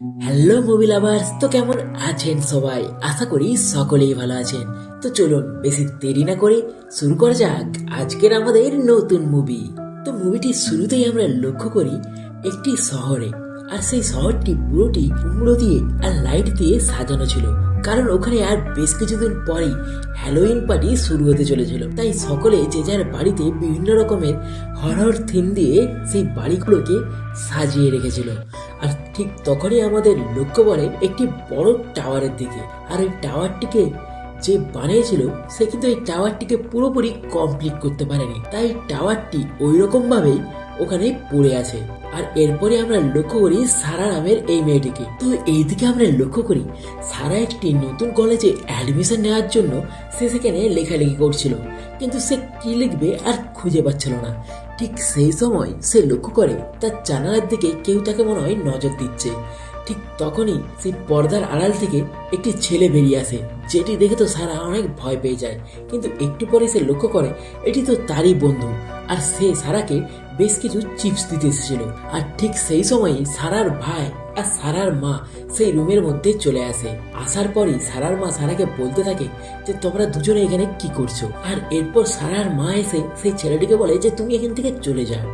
Hello movie lovers, তো কেমন আছেন সবাই? আশা করি সকলেই ভালো আছেন। তো চলুন, বেশি দেরি না করে শুরু করা যাক আজকের আমাদের নতুন মুভি। তো মুভিটি শুরুতেই আমরা লক্ষ্য করি একটি শহরে, আর সেই শহরটি পুরোটি কুমড়ো দিয়ে আর লাইট দিয়ে সাজানো ছিল। কারণ ওখানে আর বেশ কিছুদিন পরেই হ্যালোইন পার্টি শুরু হতে চলেছিল। তাই সকলে যে যার বাড়িতে বিভিন্ন রকমের হরর থিম দিয়ে সেই বাড়িগুলোকে সাজিয়ে রেখেছিল। আর ঠিক তখনই আমাদের লক্ষ্য পড়ে একটি বড় টাওয়ারের দিকে। আর ওই টাওয়ারটিকে যে বানিয়েছিল, সে কিন্তু এই টাওয়ারটিকে পুরোপুরি কমপ্লিট করতে পারেনি। তাই টাওয়ারটি ওই রকম ভাবেই ওখানে পড়ে আছে। আর এরপরে আমরা লক্ষ্য করি সারা নামের এই মেয়েটিকে। তো এইদিকে আমরা লক্ষ্য করি, সারা একটি নতুন কলেজে অ্যাডমিশন নেওয়ার জন্য সে সেখানে লেখালেখি করছিল। কিন্তু সে কি লিখবে আর খুঁজে পাচ্ছিল না। ঠিক সেই সময় সে লক্ষ্য করে, তার জানালার দিকে কেউ তাকে মনে হয় নজর দিচ্ছে। ঠিক তখনই সেই পর্দার আড়াল থেকে একটি ছেলে বেরিয়ে আসে, যেটি দেখে তো সারা অনেক ভয় পেয়ে যায়। কিন্তু একটু পরে সে লক্ষ্য করে, এটি তো তারই বন্ধু। আর সে সারাকে বেশ কিছু চিপস দিতে এসেছিল। আর ঠিক সেই সময়ই সারার ভাই আর সারার মা সেই রুমের মধ্যে চলে আসে। আসার পরই সারার মা সারাকে বলতে থাকে যে, তোমরা দুজনে এখানে কি করছ? আর এরপর সারার মা এসে সেই ছেলেটিকে বলে যে, তুমি এখান থেকে চলে যাও।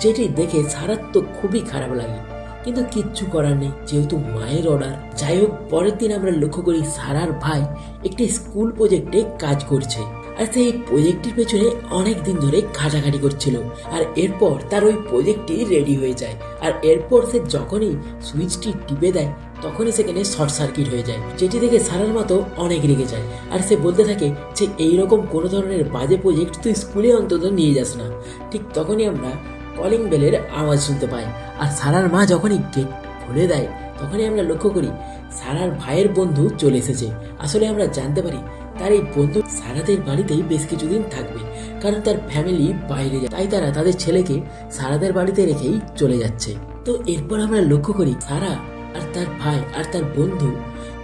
যেটি দেখে সারার তো খুবই খারাপ লাগে। কিন্তু কিচ্ছু করার নেই, যেহেতু মায়ের অর্ডার যাই হোক, পরের দিন আমরা লক্ষ্য করি সারার ভাই একটি স্কুল প্রজেক্টে কাজ করছে। আর সেই প্রজেক্টের পেছনে অনেক দিন ধরে ঘাটাঘাটি করছিল। আর এরপর তার ওই প্রজেক্টটি রেডি হয়ে যায়। আর এরপর সে যখনই সুইচটি টিপে দেয়, তখনই সেখানে শর্ট সার্কিট হয়ে যায়, যেটি দেখে সারার মতো অনেক রেগে যায়। আর সে বলতে থাকে যে, এইরকম কোনো ধরনের বাজে প্রজেক্ট তুই স্কুলে অন্তত নিয়ে যাস না। ঠিক তখনই আমরা কলিং বেলের আওয়াজ শুনতে পাই। আর সারার মা যখনই গেট খুলে দেয়, তখনই আমরা লক্ষ্য করি, সারার ভাইয়ের বন্ধু চলে এসেছে। আসলে আমরা জানতে পারি তার এই বন্ধু সারাদের বাড়িতেই বেশ কিছুদিন থাকবে, কারণ তার ফ্যামিলি বাইরে যায়। তাই তারা তাদের ছেলেকে সারাদের বাড়িতে রেখেই চলে যাচ্ছে। তো এরপর আমরা লক্ষ্য করি, সারা আর তার ভাই আর তার বন্ধু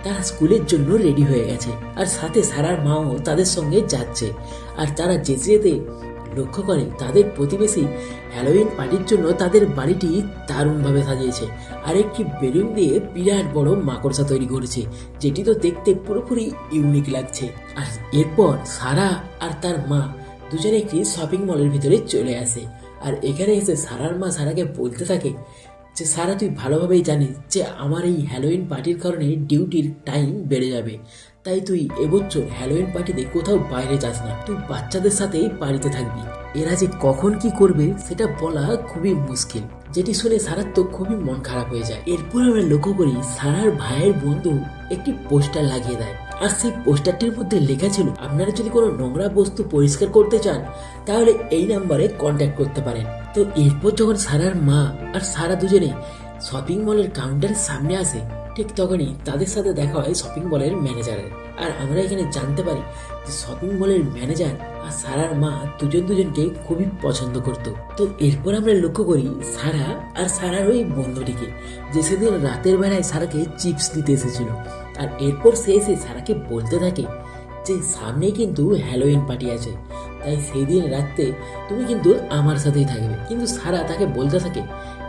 তারা স্কুলের জন্য রেডি হয়ে গেছে। আর সাথে সারার মাও তাদের সঙ্গে যাচ্ছে। আর তারা যেতে যেতে লক্ষ্য করেন, তাদের প্রতিবেশী হ্যালোইন পার্টির জন্য তাদের বাড়িটি দারুণভাবে সাজিয়েছে আর একটি বেলুন দিয়ে বিরাট বড় মাকড়সা তৈরি করেছে, যেটি তো দেখতে পুরোপুরি ইউনিক লাগছে। আর এরপর সারা আর তার মা দুজনে একটি শপিং মলের ভিতরে চলে আসে। আর এখানে এসে সারার মা সারাকে বলতে থাকে যে, সারা, তুই ভালোভাবেই জানিস যে, আমার এই হ্যালোইন পার্টির কারণে ডিউটির টাইম বেড়ে যাবে। তাই তুই এবছর হ্যালোইন পার্টিতে কোথাও বাইরে যাস না। তুই বাচ্চাদের সাথেই বাড়িতে থাকবি। এরা যে কখন কি করবে, সেটা বলা খুবই মুশকিল। যেটি শুনে সারার তো খুবই মন খারাপ হয়ে যায়। এরপর আমরা লক্ষ্য করি, সারার ভাইয়ের বন্ধু একটি পোস্টার লাগিয়ে দেয়। আর সেই পোস্টারটির মধ্যে লেখা ছিল, আপনারা যদি কোনো নোংরা বস্তু পরিষ্কার করতে চান, তাহলে এই নাম্বারে কন্ট্যাক্ট করতে পারেন। তো এরপর যখন সারার মা আর সারা দুজনে শপিং মলের কাউন্টারের সামনে আসে, ঠিক তখনই তাদের সাথে দেখা হয় শপিং মলের ম্যানেজারের আর আমরা এখানে জানতে পারি যে শপিং মলের ম্যানেজার আর সারার মা দুজন দুজনকে খুবই পছন্দ করত। তো এরপর আমরা লক্ষ্য করি সারা আর সারার ওই বন্ধুটিকে, যে সেদিন রাতের বেলায় সারাকে চিপস দিতে এসেছিল। আর এরপর সে এসে সারাকে বলতে থাকে যে, সামনে কিন্তু হ্যালোইন পার্টি আছে। তাই সেই দিন রাত্রে তুমি কিন্তু আমার সাথেই থাকবে। কিন্তু সারা তাকে বলতে থাকে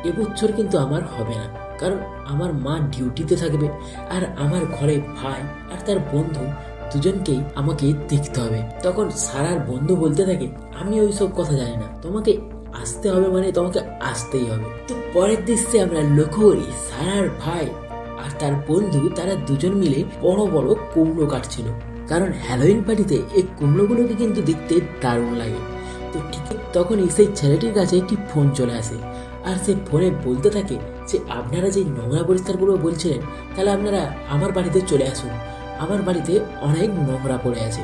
এবছর কিন্তু আমার হবে না। কারণ আমার মা ডিউটিতে থাকবে আর আমার ঘরে ভাই আর তার বন্ধু দুজনকেই আমাকে দেখতে হবে। তখন সারার বন্ধু বলতে থাকে, আমি ওই সব কথা জানি না। তোমাকে আসতে হবে মানে তোমাকে আসতেই হবে। তো পরের দৃশ্যে আমরা লক্ষ্য করি, সারার ভাই আর তার বন্ধু, তারা দুজন মিলে বড় বড় কুমড়ো কাটছিল। কারণ হ্যালোইন পার্টিতে এই কুমড়োগুলোকে কিন্তু দেখতে দারুণ লাগে। তো ঠিক তখনই সেই ছেলেটির কাছে একটি ফোন চলে আসে। আর সেই ফোনে বলতে থাকে যে, আপনারা যে নোংরা পরিষ্কারগুলো বলছিলেন, তাহলে আপনারা আমার বাড়িতে চলে আসুন। আমার বাড়িতে অনেক নোংরা পড়ে আছে।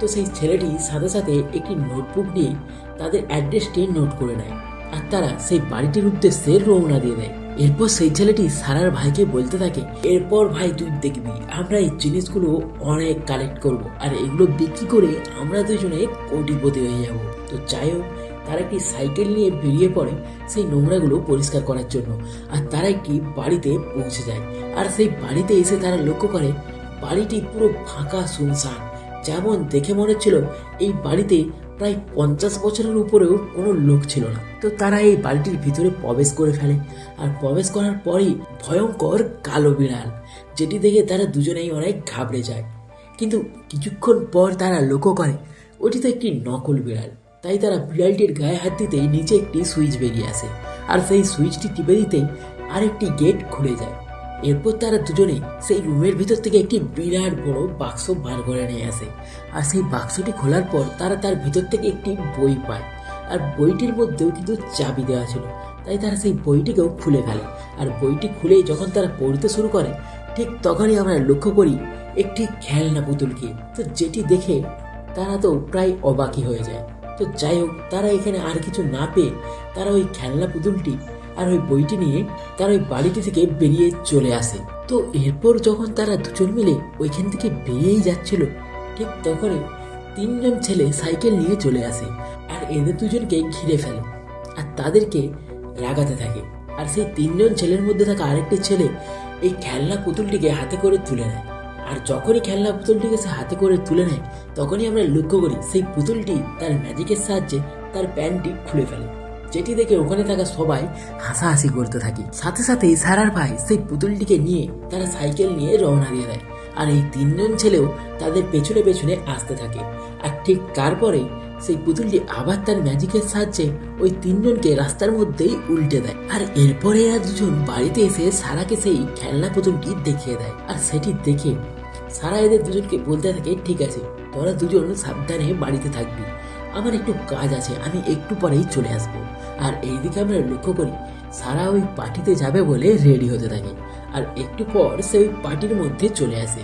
তো সেই ছেলেটি সাথে সাথে একটি নোটবুক নিয়ে তাদের অ্যাড্রেসটি নোট করে নেয়। আর তারা সেই বাড়িটির উদ্দেশ্যে রওনা দিয়ে দেয়। এরপর সেই ছেলেটি সারার ভাইকে বলতে থাকে, এরপর ভাই তুই দেখবি, আমরা এই জিনিসগুলো অনেক কালেক্ট করব, আর এগুলো বিক্রি করে আমরা দুজনে কোটিপতি হয়ে যাব। তো যাই হোক, তারা একটি সাইকেল নিয়ে বেরিয়ে পড়ে সেই নোংরাগুলো পরিষ্কার করার জন্য, আর তারা একটি বাড়িতে পৌঁছে যায়। আর সেই বাড়িতে এসে তারা লক্ষ্য করে, বাড়িটি পুরো ফাঁকা শুনশান। যেমন দেখে মনে হচ্ছিল, এই বাড়িতে প্রায় পঞ্চাশ বছরের উপরেও কোনো লোক ছিল না। তো তারা এই বাড়িটির ভিতরে প্রবেশ করে ফেলে। আর প্রবেশ করার পরেই ভয়ঙ্কর কালো বিড়াল, যেটি দেখে তারা দুজনেই অনেক ঘাবড়ে যায়। কিন্তু কিছুক্ষণ পর তারা লক্ষ্য করে, ওটি তো একটি নকল বিড়াল। তাই তারা বিড়ালটির গায়ে হাত দিতেই নিচে একটি সুইচ বেরিয়ে আসে। আর সেই সুইচটি টিপে দিতেই আরেকটি গেট খুলে যায়। এরপর তারা দুজনে সেই রুমের ভিতর থেকে একটি বিরাট বড় বাক্স বার করে নিয়ে আসে। আর সেই বাক্সটি খোলার পর তারা তার ভিতর থেকে একটি বই পায়। আর বইটির মধ্যেও কিন্তু চাবি দেওয়া ছিল। তাই তারা সেই বইটিকেও খুলে ফেলে। আর বইটি খুলেই যখন তারা পড়তে শুরু করে, ঠিক তখনই আমরা লক্ষ্য করি একটি খেলনা পুতুলকে। তো যেটি দেখে তারা তো প্রায় অবাকই হয়ে যায়। তো যাই হোক, তারা এখানে আর কিছু না পেয়ে তারা ওই খেলনা পুতুলটি আর ওই বইটি নিয়ে তারা ওই বাড়িটি থেকে বেরিয়ে চলে আসে। তো এরপর যখন তারা দুজন মিলে ওইখান থেকে বেরিয়েই যাচ্ছিল, ঠিক তখনই তিনজন ছেলে সাইকেল নিয়ে চলে আসে আর এদের দুজনকে ঘিরে ফেলে আর তাদেরকে রাগাতে থাকে। আর সেই তিনজন ছেলের মধ্যে থাকা আরেকটি ছেলে এই খেলনা পুতুলটিকে হাতে করে তুলে নেয়। আর যখনই খেলনা পুতুলটিকে সে হাতে করে তুলে নেয়, তখনই আমরা লক্ষ্য করি সেই পুতুলটি তার ম্যাজিকের সাহায্যে তার প্যান্টটি খুলে ফেলে। যেটি দেখে ওখানে থাকা সবাই হাসাহাসি করতে থাকি। সাথে সাথে সারার ভাই সেই পুতুলটিকে নিয়ে তারা সাইকেল নিয়ে রওনা দিয়ে দেয়। আর এই তিনজন ছেলেও তাদের পেছনে পেছনে আসতে থাকে। আর ঠিক তারপরে সেই পুতুলটি আবার তার ম্যাজিকের সাহায্যে ওই তিনজনকে রাস্তার মধ্যেই উল্টে দেয়। আর এরপরে এরা দুজন বাড়িতে এসে সারাকে সেই খেলনা পুতুলটি দেখিয়ে দেয়। আর সেটি দেখে সারা এদের দুজনকে বলতে থাকে, ঠিক আছে, তোরা দুজন সাবধানে বাড়িতে থাকবি। আমার একটু কাজ আছে, আমি একটু পরেই চলে আসব। আর এইদিকে আমরা লক্ষ্য করি, সারা ওই পার্টিতে যাবে বলে রেডি হতে থাকে। আর একটু পর সে ওই পার্টির মধ্যে চলে আসে।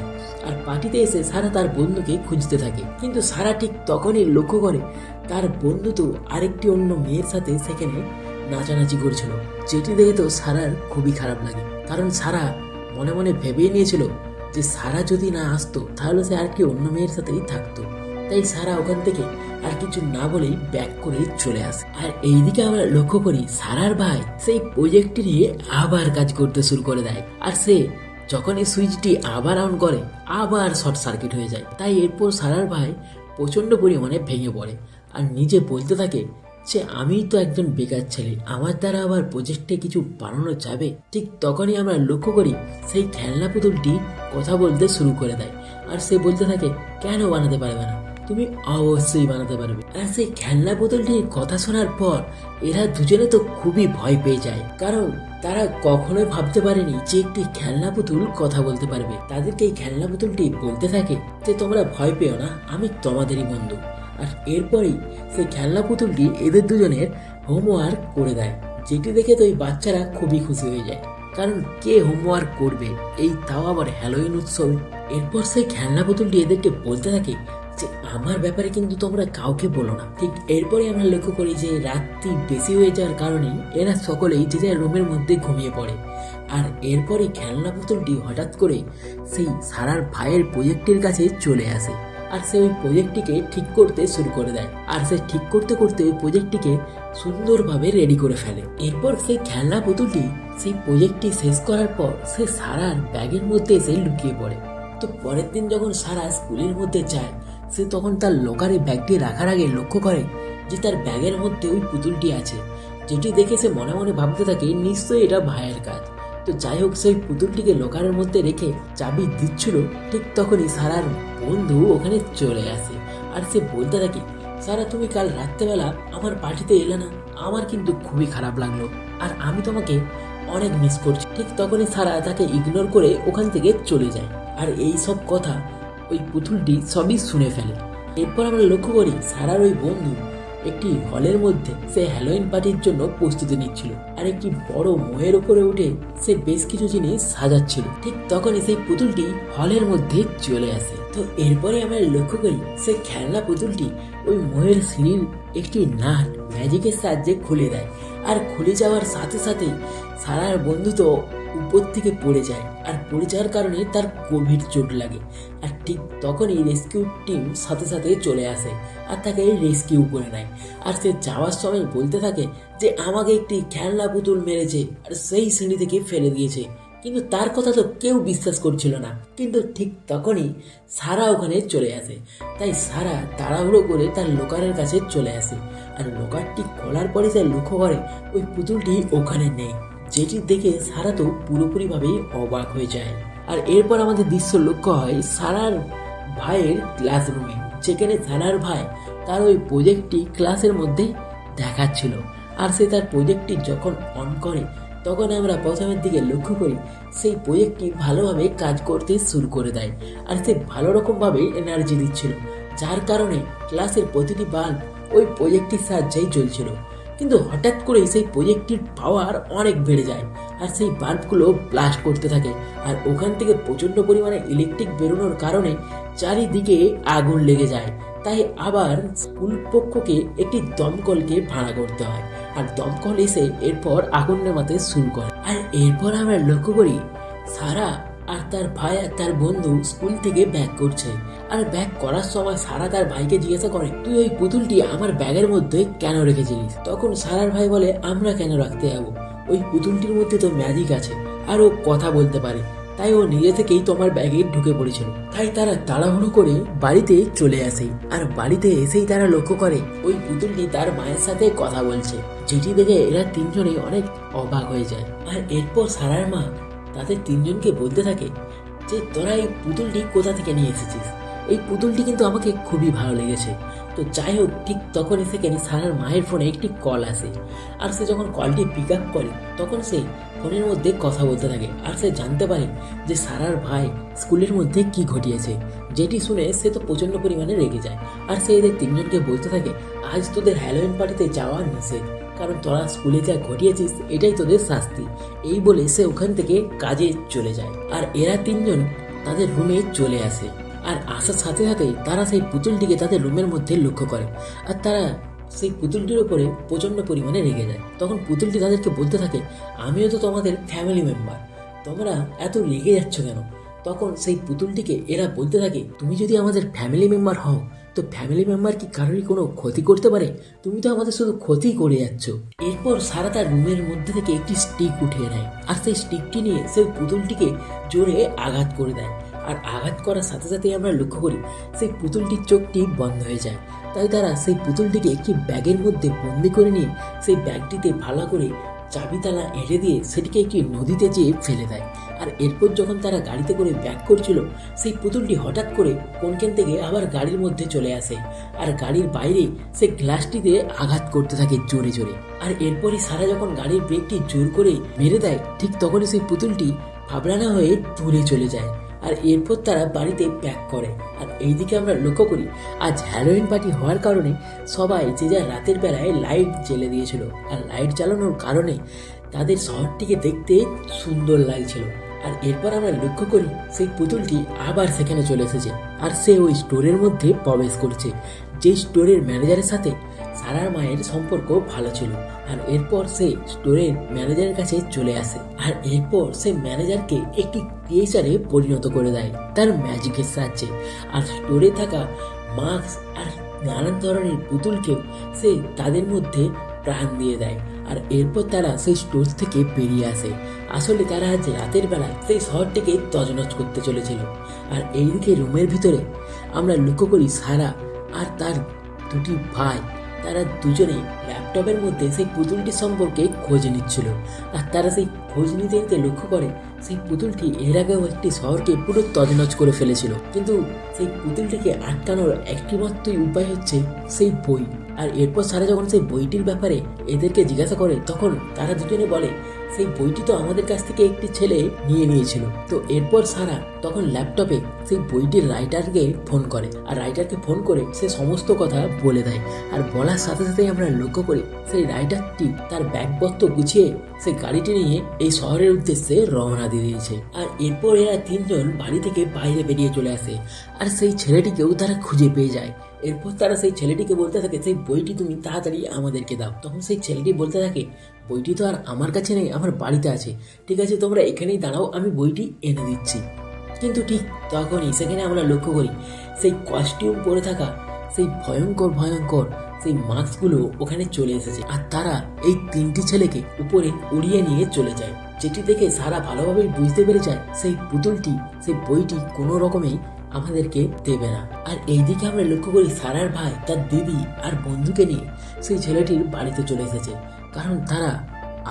আর পার্টিতে এসে সারা তার বন্ধুকে খুঁজতে থাকে। কিন্তু সারা ঠিক তখনই লক্ষ্য করে, তার বন্ধু তো আরেকটি অন্য মেয়ের সাথে সেখানে নাচানাচি করছিল। যেটি দেখে তো সারার খুবই খারাপ লাগে। কারণ সারা মনে মনে ভেবেই নিয়েছিল যে সারা যদি না আসতো, তাহলে সে আর কি অন্য মেয়ের সাথেই থাকতো। তাই সারা ওখান থেকে আর কিছু না বলেই ব্যাক করে চলে আসে। আর এইদিকে আমরা লক্ষ্য করি, সারার ভাই সেই প্রজেক্টটি নিয়ে আবার কাজ করতে শুরু করে দেয়। আর সে যখন এই সুইচটি আবার অন করে, আবার শর্ট সার্কিট হয়ে যায়। তাই এরপর সারার ভাই প্রচণ্ড পরিমাণে ভেঙে পড়ে। আর নিজে বলতে থাকে যে, আমি তো একজন বেকার ছেলে, আমার দ্বারা আবার প্রজেক্টে কিছু বানানো যাবে? ঠিক তখনই আমরা লক্ষ্য করি, সেই খেলনা পুতুলটি কথা বলতে শুরু করে দেয়। আর সে বলতে থাকে, কেন বানাতে পারবে না? তুমি অবশ্যই বানাতে পারবে। আর সেই খেলনা পুতুলটির কথা শোনার পর এরা দুজনে তো খুবই ভয় পেয়ে যায়। কারণ তারা কখনোই ভাবতে পারেনি যে একটি খেলনা পুতুল কথা বলতে পারবে। তাদেরকে এই খেলনা পুতুলটি বলতে থাকে যে, তোমরা ভয় পেও না, আমি তোমাদেরই বন্ধু। আর এরপরেই সেই খেলনা পুতুলটি এদের দুজনের হোমওয়ার্ক করে দেয়, যেটি দেখে তো এই বাচ্চারা খুবই খুশি হয়ে যায়। কারণ কে হোমওয়ার্ক করবে? এই তাও আবার হ্যালোইন উৎসবে। এরপর সেই খেলনা পুতুলটি এদেরকে বলতে থাকে যে আমার ব্যাপারে কিন্তু তোমরা কাউকে বলো না। ঠিক এরপরে আমরা লক্ষ্য করি যে রাত্রি বেশি হয়ে যাওয়ার কারণে এরা সকলেই যে যার রুমের মধ্যে ঘুমিয়ে পড়ে। আর এরপরে খেলনা পুতুলটি হঠাৎ করে সেই সারার ভাইয়ের প্রজেক্টের কাছে চলে আসে আর সে ওই প্রজেক্টটিকে ঠিক করতে শুরু করে দেয়। আর সে ঠিক করতে করতে ওই প্রজেক্টটিকে সুন্দরভাবে রেডি করে ফেলে। এরপর সেই খেলনা পুতুলটি সেই প্রজেক্টটি শেষ করার পর সে সারার ব্যাগের মধ্যে এসে লুকিয়ে পড়ে। তো পরের দিন যখন সারা স্কুলের মধ্যে যায় সে তখন তার লোকারে ব্যাগটি রাখার আগে লক্ষ্য করে যে তার ব্যাগের মধ্যে ওই পুতুলটি আছে। যেটি দেখে সে মনে মনে ভাবতে থাকে, নিশ্চয়ই এটা ভাইয়ের কাজ। তো যাই হোক, সেই পুতুলটিকে লোকারের মধ্যে রেখে চাবি দিচ্ছিল, ঠিক তখনই সারার বন্ধু ওখানে চলে আসে। আর সে বলতে থাকে, সারা, তুমি কাল রাত্রেবেলা আমার পার্টিতে এলে না, আমার কিন্তু খুবই খারাপ লাগল। আর আমি তোমাকে অনেক মিস করছি। ঠিক তখনই সারা তাকে ইগনোর করে ওখান থেকে চলে যায়। আর এই সব কথা ওই পুতুলটি সবই শুনে ফেলে। এরপর আমরা লক্ষ্য করি সারার ওই বন্ধু একটি হলের মধ্যে সে হ্যালোইন পার্টির জন্য প্রস্তুতি নিচ্ছিল আর একটি বড় মোহের উপরে উঠে সে বেশ কিছু জিনিস সাজাচ্ছিল। ঠিক তখনই সেই পুতুলটি হলের মধ্যে চলে আসে। তো এরপরে আমরা লক্ষ্য করি সে খেলনা পুতুলটি ওই মোহের সিঁড়ির একটি নাট ম্যাজিকের সাহায্যে খুলে দেয়। আর খুলে যাওয়ার সাথে সাথে সারার বন্ধু তো উপর থেকে পড়ে যায়। আর পড়ে যাওয়ার কারণে তার গভীর চোট লাগে। আর ঠিক তখনই রেস্কিউ টিম সাথে সাথে চলে আসে আর তাকে রেস্কিউ করে নেয়। আর সে যাওয়ার সময় বলতে থাকে যে, আমাকে একটি খেলনা পুতুল মেরেছে আর সেই সিঁড়ি থেকে ফেলে দিয়েছে। কিন্তু তার কথা তো কেউ বিশ্বাস করছিল না। কিন্তু ঠিক তখনই সারা ওখানে চলে আসে। তাই সারা তাড়াহুড়ো করে তার লোকারের কাছে চলে আসে। আর লোকারটি খোলার পরে সে লক্ষ্য করে ওই পুতুলটি ওখানে নেই। যেটি দেখে সারা তো পুরোপুরিভাবেই অবাক হয়ে যায়। আর এরপর আমাদের দৃশ্য লক্ষ্য হয় সারার ভাইয়ের ক্লাসরুমে যেখানে সারার ভাই তার ওই প্রজেক্টটি ক্লাসের মধ্যে দেখাচ্ছিল। আর সে তার প্রজেক্টটি যখন অন করে, তখন আমরা প্রথমের দিকে লক্ষ্য করি, সেই প্রজেক্টটি ভালোভাবে কাজ করতে শুরু করে দেয়। আর সে ভালো রকমভাবে এনার্জি দিচ্ছিল, যার কারণে ক্লাসের প্রতিটি বাল্ব ওই প্রজেক্টটির সাহায্যেই জ্বলছিল কিন্তু হঠাৎ করে সেই প্রজেক্টটির পাওয়ার অনেক বেড়ে যায় আর সেই বাল্বগুলো ব্লাস্ট করতে থাকে। আর ওখান থেকে প্রচণ্ড পরিমাণে ইলেকট্রিক বেরোনোর কারণে চারিদিকে আগুন লেগে যায়। তাই আবার স্কুল পক্ষকে একটি দমকলকে ভাড়া করতে হয়। আর দমকল এসে এরপর আগুন নেমাতে শুরু করে। আর এরপর আমরা লক্ষ্য করি, সারা আর তার ভাই আর তার বন্ধু স্কুল থেকে ব্যাক করছে। আর ব্যাগ করার সময় সারা তার ভাইকে জিজ্ঞাসা করে, তুই ওই পুতুলটি আমার ব্যাগের মধ্যে কেন রেখেছিলিস? তখন সারার ভাই বলে, আমরা কেন রাখতে যাব? ওই পুতুলটির মধ্যে তো ম্যাজিক আছে, আর ও কথা বলতে পারে। তাই ও নিজে থেকেই তোমার ব্যাগে ঢুকে পড়েছিল। তাই তারা তাড়াহুড়ো করে বাড়িতে চলে আসে, আর বাড়িতে এসেই তারা লক্ষ্য করে, ওই পুতুলটি তার মায়ের সাথে কথা বলছে। যেটি দেখে এরা তিনজনেই অনেক অবাক হয়ে যায়। আর এরপর সারার মা তাদের তিনজনকে বলতে থাকে যে, তোরা এই পুতুলটি কোথা থেকে নিয়ে এসেছিস? এই পুতুলটি কিন্তু আমাকে খুবই ভালো লেগেছে। তো যাই হোক ঠিক তখনই সেখানে সারার মায়ের ফোনে একটি কল আসে। আর সে যখন কলটি পিক আপ করে, তখন সে ফোনের মধ্যে কথা বলতে থাকে। আর সে জানতে পারে যে সারার ভাই স্কুলের মধ্যে কি ঘটিয়েছে। যেটি শুনে সে তো প্রচণ্ড পরিমাণে রেগে যায়। আর সে এদের তিনজনকে বলতে থাকে, আজ তোদের হ্যালোইন পার্টিতে যাওয়া নিষেধ। কারণ তোরা স্কুলে যা ঘটিয়েছিস, এটাই তোদের শাস্তি। এই বলে সে ওখান থেকে কাজে চলে যায়। আর এরা তিনজন তাদের রুমে চলে আসে। আর আসার সাথে সাথেই তারা সেই পুতুলটিকে তাদের রুমের মধ্যে লক্ষ্য করে। আর তারা সেই পুতুলটির উপরে প্রচণ্ড পরিমাণে রেগে যায়। তখন পুতুলটি তাদেরকে বলতে থাকে, আমিও তো তোমাদের ফ্যামিলি মেম্বার তোমরা এত রেগে যাচ্ছ কেন? তখন সেই পুতুলটিকে এরা বলতে থাকে, তুমি যদি আমাদের ফ্যামিলি মেম্বার হও, তো ফ্যামিলি মেম্বার কি কারোরই কোনো ক্ষতি করতে পারে? তুমি তো আমাদের শুধু ক্ষতি করে যাচ্ছ। এরপর সারা তার রুমের মধ্যে থেকে একটি স্টিক উঠিয়ে নেয়। আর সেই স্টিকটি নিয়ে সেই পুতুলটিকে জোরে আঘাত করে দেয়। আর আঘাত করার সাথে সাথে আমরা লক্ষ্য করি, সেই পুতুলটির চোখটি বন্ধ হয়ে যায়। তাই তারা সেই পুতুলটিকে একটি ব্যাগের মধ্যে বন্দি করে নিয়ে সেই ব্যাগটিতে ভালো করে চাবিতালা এঁটে দিয়ে সেটিকে একটি নদীতে যেয়ে ফেলে দেয়। আর এরপর যখন তারা গাড়িতে করে ব্যাক করছিল, সেই পুতুলটি হঠাৎ করে কোনখান থেকে আবার গাড়ির মধ্যে চলে আসে। আর গাড়ির বাইরে সেই গ্লাসটিতে আঘাত করতে থাকে জোরে জোরে। আর এরপরই সারা যখন গাড়ির ব্রেকটি জোর করে মেরে দেয়, ঠিক তখনই সেই পুতুলটি ভাবরানা হয়ে দূরে চলে যায়। আর এরপর তারা বাড়িতে প্যাক করে। আর এইদিকে আমরা লক্ষ্য করি, আজ হ্যালোইন পার্টি হওয়ার কারণে সবাই যে যা রাতের বেলায় লাইট জ্বেলে দিয়েছিল। আর লাইট জ্বালানোর কারণে তাদের শহরটিকে দেখতে সুন্দর লাগছিল। আর এরপর আমরা লক্ষ্য করি, সেই পুতুলটি আবার সেখানে চলে এসেছে। আর সে ওই স্টোরের মধ্যে প্রবেশ করছে। যে স্টোরের ম্যানেজারের সাথে সারার মায়ের সম্পর্ক ভালো ছিল। আর এরপর সে স্টোরের ম্যানেজারের কাছে চলে আসে। আর এরপর সে ম্যানেজারকে একটি ক্রিয়েচারে পরিণত করে দেয়, তার ম্যাজিকের সাহায্যে। আর স্টোরে থাকা মাস্ক আর নানান ধরনের পুতুলকেও সে তাদের মধ্যে প্রাণ দিয়ে দেয়। আর এরপর তারা সেই স্টোর থেকে বেরিয়ে আসে। আসলে তারা আজ রাতের বেলায় সেই শহরটিকে তজনজ করতে চলেছিল। আর এইদিকে রুমের ভিতরে আমরা লক্ষ্য করি সারা আর তার দুটি ভাই তারা দুজনেই ল্যাপটপের মধ্যে সেই পুতুলটি সম্পর্কে খোঁজ নিচ্ছিল। আর তারা সেই খোঁজ নিতে নিতে লক্ষ্য করে, সেই পুতুলটি এর আগেও একটি শহরকে পুরো তজনজ করে ফেলেছিল। কিন্তু সেই পুতুলটিকে আটকানোর একটি মাত্রই উপায় হচ্ছে সেই বই। আর এরপর সারা যখন সেই বইটির ব্যাপারে এদেরকে জিজ্ঞাসা করে, তখন তারা দুজনে বলে সেই বইটি তো আমাদের কাছ থেকে একটি ছেলে নিয়ে নিয়েছিল। তো এরপর সারা তখন ল্যাপটপে সেই বইটির রাইটারকে ফোন করে। আর রাইটারকে ফোন করে সে সমস্ত কথা বলে দেয়। আর বলার সাথে সাথেই আমরা লক্ষ্য করি, সেই রাইটারটি তার ব্যাগপত্র গুছিয়ে সেই গাড়িটি নিয়ে এই শহরের উদ্দেশ্যে রওনা দিয়ে দিয়েছে। আর এরপর এরা তিনজন বাড়ি থেকে বাইরে বেরিয়ে চলে আসে। আর সেই ছেলেটিকেও তারা খুঁজে পেয়ে যায়। এরপর তারা সেই ছেলেটিকে বলতে থাকে, সেই বইটি তুমি তাড়াতাড়ি আমাদেরকে দাও। তখন সেই ছেলেটি বলতে থাকে, বইটি তো আর আমার কাছে নেই, আমার বাড়িতে আছে। ঠিক আছে, তোমরা এখানেই দাঁড়াও, আমি বইটি এনে দিচ্ছি। কিন্তু ঠিক তখনই সেখানে আমরা লক্ষ্য করি, সেই কস্টিউম পরে থাকা সেই ভয়ঙ্কর ভয়ঙ্কর সেই মাস্কগুলো ওখানে চলে এসেছে। আর তারা এই তিনটি ছেলেকে উপরে উড়িয়ে নিয়ে চলে যায়। যেটি দেখে সারা ভালোভাবেই বুঝতে পেরে যায়, সেই পুতুলটি, সেই বইটি কোনো রকমেই আমাদেরকে দেবে না। আর এইদিকে আমরা লক্ষ্য করি সারার ভাই তার দিদি আর বন্ধুকে নিয়ে সেই ছেলেটির বাড়িতে চলে এসেছে। কারণ তারা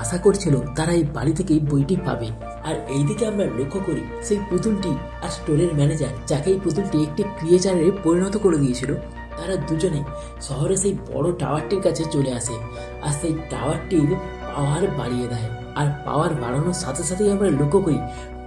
আশা করছিল তারা এই বাড়ি থেকেই বইটি পাবে। আর এইদিকে আমরা লক্ষ্য করি সেই পুতুলটি আর স্টোরের ম্যানেজার যাকে এই পুতুলটি একটি ক্রিয়েচারে পরিণত করে দিয়েছিল, তারা দুজনে শহরে সেই বড় টাওয়ারটির কাছে চলে আসে আর সেই টাওয়ারটির পাওয়ার বাড়িয়ে দেয়। আর পাওয়ার বাড়ানোর সাথে সাথেই আমরা লক্ষ্য করি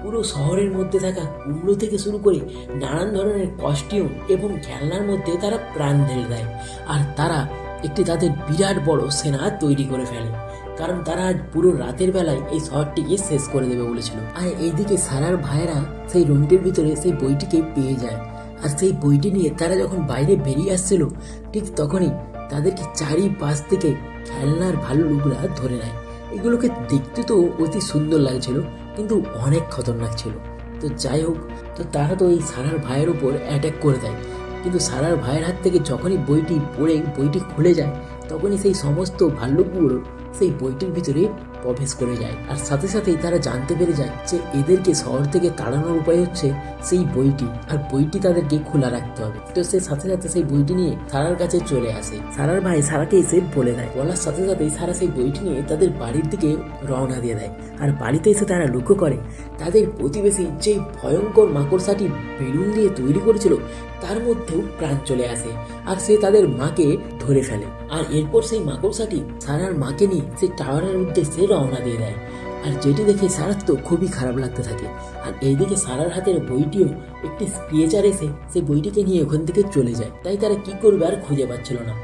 পুরো শহরের মধ্যে থাকা কুমড়ো থেকে শুরু করে নানান ধরনের কস্টিউম এবং খেলনার মধ্যে তারা প্রাণ ঢেলে দেয়। আর তারা একটি তাদের বিরাট বড় সেনা তৈরি করে ফেলে। কারণ তারা আজ পুরো রাতের বেলায় এই শহরটিকে শেষ করে দেবে বলেছিল। আর এইদিকে সারার ভাইয়েরা সেই রুমটির ভিতরে সেই বইটিকে পেয়ে যায়। আর সেই বইটি নিয়ে তারা যখন বাইরে বেরিয়ে আসছিল, ঠিক তখনই তাদেরকে চারিপাশ থেকে খেলনার ভাল্লুকরা ধরে নেয়। এগুলোকে দেখতে তো অতি সুন্দর লাগছিল। কিন্তু অনেক খতরনাক ছিল। তো যাই হোক, তো তারা তো এই সারার ভাইয়ের উপর অ্যাট্যাক করে দেয়। কিন্তু সারার ভাইয়ের হাত থেকে যখনই বইটি পড়ে, বইটি খুলে যায়, তখনই সেই সমস্ত ভাল্লুকগুলো সেই বইটির ভিতরে প্রবেশ করে যায়। আর সাথে সাথেই তারা জানতে পেরে যায় যে এদেরকে শহর থেকে তাড়ানোর উপায় হচ্ছে সেই বইটি। আর বইটি তাদেরকে খোলা রাখতে হবে। তো সে সাথে সাথে সেই বইটি নিয়ে সারার কাছে চলে আসে। সারার ভাই সারাকে এসে বলে দেয়। বলার সাথে সাথেই সারা সেই বইটি নিয়ে তাদের বাড়ির দিকে রওনা দিয়ে দেয়। আর বাড়িতে এসে তারা লক্ষ্য করে, তাদের প্রতিবেশী যে ভয়ঙ্কর মাকড়সাটি বেলুন দিয়ে তৈরি করেছিল, তার মধ্যেও প্রাণ চলে আসে। আর সে তাদের মাকে ধরে ফেলে। আর এরপর সেই মাকড়সাটি সারার মাকে নিয়ে সেই টাওয়ারের উদ্দেশ্যে রওনা দিয়ে দেয়। আর যেটি দেখে সারার তো খুবই খারাপ লাগতে থাকে। আর এইদিকে সারার হাতের বইটিও একটি স্পিয়েচার এসে সেই বইটিকে নিয়ে ওখান থেকে চলে যায়। তাই তারা কি করবে আর খুঁজে পাচ্ছিল না।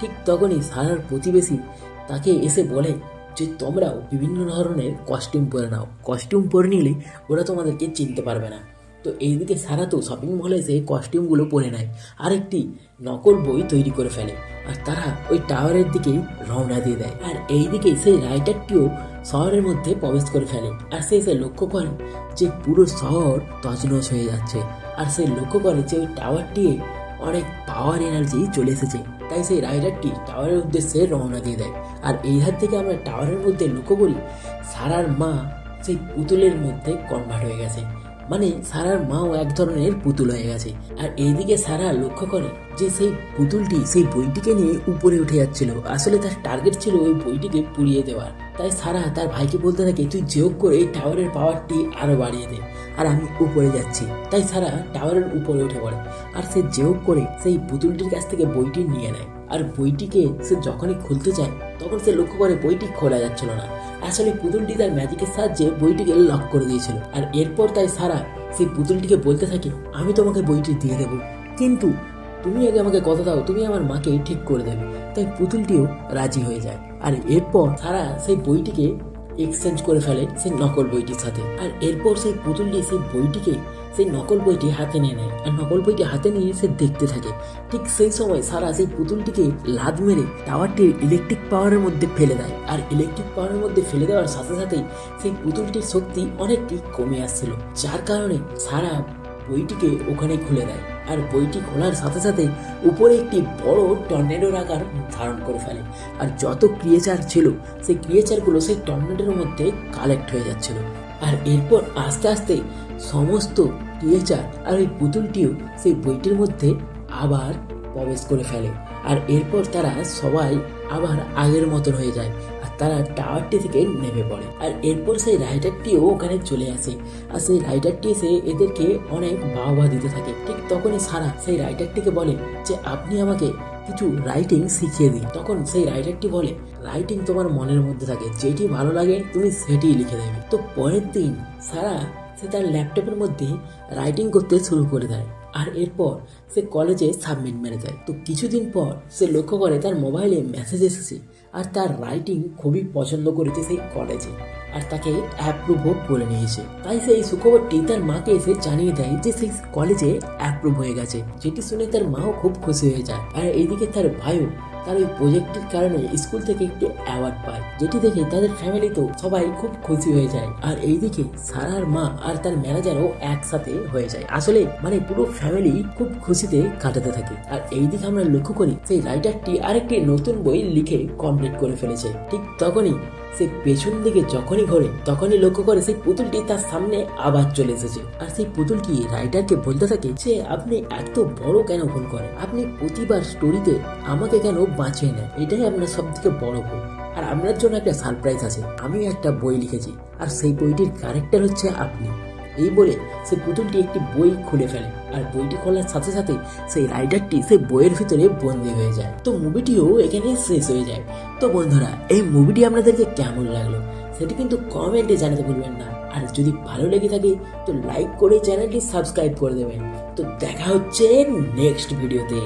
ঠিক তখনই সারার প্রতিবেশী তাকে এসে বলে যে, তোমরাও বিভিন্ন ধরনের কস্টিউম পরে নাও। কস্টিউম পরে নিলে ওরা তোমাদেরকে চিনতে পারবে না। তো এইদিকে সারা তো শপিং মলে এসে কস্টিউমগুলো পরে নেয় আর একটি নকল বই তৈরি করে ফেলে, আর তারা ওই টাওয়ারের দিকেই রওনা দিয়ে দেয়। আর এইদিকে সেই রাইটারটিও শহরের মধ্যে প্রবেশ করে ফেলে, আর সে এসে লক্ষ্য করে যে পুরো শহর তছনছ হয়ে যাচ্ছে, আর সে লক্ষ্য করে যে ওই টাওয়ারটি অনেক পাওয়ার এনার্জি চলে এসেছে, তাই সেই রাইডারটি টাওয়ারের উদ্দেশ্যে রওনা দিয়ে দেয়। আর এই হাত থেকে আমরা টাওয়ারের মধ্যে লক্ষ্য করি, সারার মা সেই পুতুলের মধ্যে কনভার্ট হয়ে গেছে মানে সারার মাও এক ধরনের পুতুল হয়ে গেছে। আর এইদিকে সারা লক্ষ্য করে যে সেই পুতুলটি সেই বইটিকে নিয়ে উপরে উঠে যাচ্ছিল। আসলে তার টার্গেট ছিল ওই বইটিকে পুড়িয়ে দেওয়ার। তাই সারা তার ভাইকে বলতে থাকে, তুই যোগ করে এই টাওয়ারের পাওয়ারটি আরও বাড়িয়ে দে। আর আমি উপরে যাচ্ছি। তাই সারা টাওয়ারের উপরে উঠে পড়ে। আর সে যোগ করে সেই পুতুলটির কাছ থেকে বইটি নিয়ে নেয়। আর বইটিকে সে যখনই খুলতে চায়, তখন সে লক্ষ্য করে বইটি খোলা যাচ্ছিল না। আসলে পুতুলটি তার ম্যাজিকের সাহায্যে বইটিকে লক করে দিয়েছিল। আর এরপর তাই সারা সেই পুতুলটিকে বলতে থাকে, আমি তোমাকে বইটি দিয়ে দেবো। কিন্তু তুমি আগে আমাকে কথা দাও, তুমি আমার মাকে ঠিক করে দেবে। তাই পুতুলটিও রাজি হয়ে যায়। আর এরপর সারা সেই বইটিকে এক্সচেঞ্জ করে ফেলে সেই নকল বইটির সাথে। আর এরপর সেই পুতুলটি সেই বইটিকে সেই নকল বইটি হাতে নিয়ে নেয়। আর নকল বইটি হাতে নিয়ে সে দেখতে থাকে। ঠিক সেই সময় সারা সেই পুতুলটিকে লাদ মেরে টাওয়ারটির ইলেকট্রিক পাওয়ারের মধ্যে ফেলে দেয়। আর ইলেকট্রিক পাওয়ারের মধ্যে ফেলে দেওয়ার সাথে সাথেই সেই পুতুলটির শক্তি অনেকটি কমে আসছিল। যার কারণে সারা বইটিকে ওখানে খুলে দেয়। আর বইটি খোলার সাথে সাথে উপরে একটি বড় টর্নেডোর আকার ধারণ করে ফেলে। আর যত ক্রিয়েচার ছিল, সেই ক্রিয়েচারগুলো সেই টর্নেডোর মধ্যে কালেক্ট হয়ে যাচ্ছিল। আর এরপর আস্তে আস্তে সমস্ত ক্রিয়েচার আর ওই পুতুলটিও সেই বইটির মধ্যে আবার প্রবেশ করে ফেলে। আর এরপর তারা সবাই আবার আগের মতন হয়ে যায়। তারা টাওয়ারটি থেকে নেমে পড়ে। আর এরপর সেই রাইডারটিও ওখানে চলে আসে। আর সেই রাইডারটি এসে এদেরকে অনেক বাহবা দিতে থাকে। ঠিক তখনই সারা সেই রাইডারটিকে বলে যে, আপনি আমাকে কিছু রাইটিং শিখিয়ে দিন। তখন সেই রাইটারটি বলে, রাইটিং তোমার মনের মধ্যে থাকে। যেটি ভালো লাগে, তুমি সেটিই লিখে দেবে। তো পরের দিন সারা সে তার ল্যাপটপের মধ্যে রাইটিং করতে শুরু করে দেয়। আর এরপর সে কলেজে সাবমিট মেরে দেয়। তো কিছুদিন পর সে লক্ষ্য করে তার মোবাইলে মেসেজ এসেছে। আর তার রাইটিং খুবই পছন্দ করেছে সেই কলেজে আর তাকে অ্যাপ্রুভও করে নিয়েছে। তাই সেই সুখবরটি তার মাকে এসে জানিয়ে দেয় যে সেই কলেজে অ্যাপ্রুভ হয়ে গেছে। যেটি শুনে তার মাও খুব খুশি হয়ে যায়। আর এইদিকে তার ভাইও তার ওই প্রজেক্টের কারণে স্কুল থেকে একটি অ্যাওয়ার্ড পায়, যেটি দেখে তাদের ফ্যামিলিতেও সবাই খুব খুশি হয়ে যায়। আর এইদিকে সারার মা আর তার ম্যানেজারও একসাথে হয়ে যায়। আসলে মানে পুরো ফ্যামিলি খুব খুশিতে কাটাতে থাকে। আর এই দিকে আমরা লক্ষ্য করি, সেই রাইটারটি আরেকটি নতুন বই লিখে কমপ্লিট করে ফেলেছে। ঠিক তখনই সে পেছন দিকে যখনই ঘোরে, তখনই লক্ষ্য করে সেই পুতুলটি তার সামনে আবার চলে এসেছে। আর সেই পুতুলটি রাইটারকে বলতে থাকে যে, আপনি এত বড় কেন ভুল করেন? আপনি প্রতিবার স্টোরিতে আমাকে কেন বাঁচিয়ে নেন? এটাই আপনার সব থেকে বড় ভুল। আর আপনার জন্য একটা সারপ্রাইজ আছে। আমি একটা বই লিখেছি। আর সেই বইটির ক্যারেক্টার হচ্ছে আপনি। এই বলে সে পুতুলটি একটি বই খুলে ফেলে। আর বইটি খোলার সাথে সাথে সেই রাইডারটি সেই বইয়ের ভিতরে বন্দি হয়ে যায়। তো মুভিটিও এখানে শেষ হয়ে যায়। তো বন্ধুরা, এই মুভিটি আপনাদেরকে কেমন লাগল সেটি কিন্তু কমেন্টে জানাতে ভুলবেন না। আর যদি ভালো লেগে থাকে, তো লাইক করে চ্যানেলটি সাবস্ক্রাইব করে দেবেন। তো দেখা হচ্ছে নেক্সট ভিডিওতে।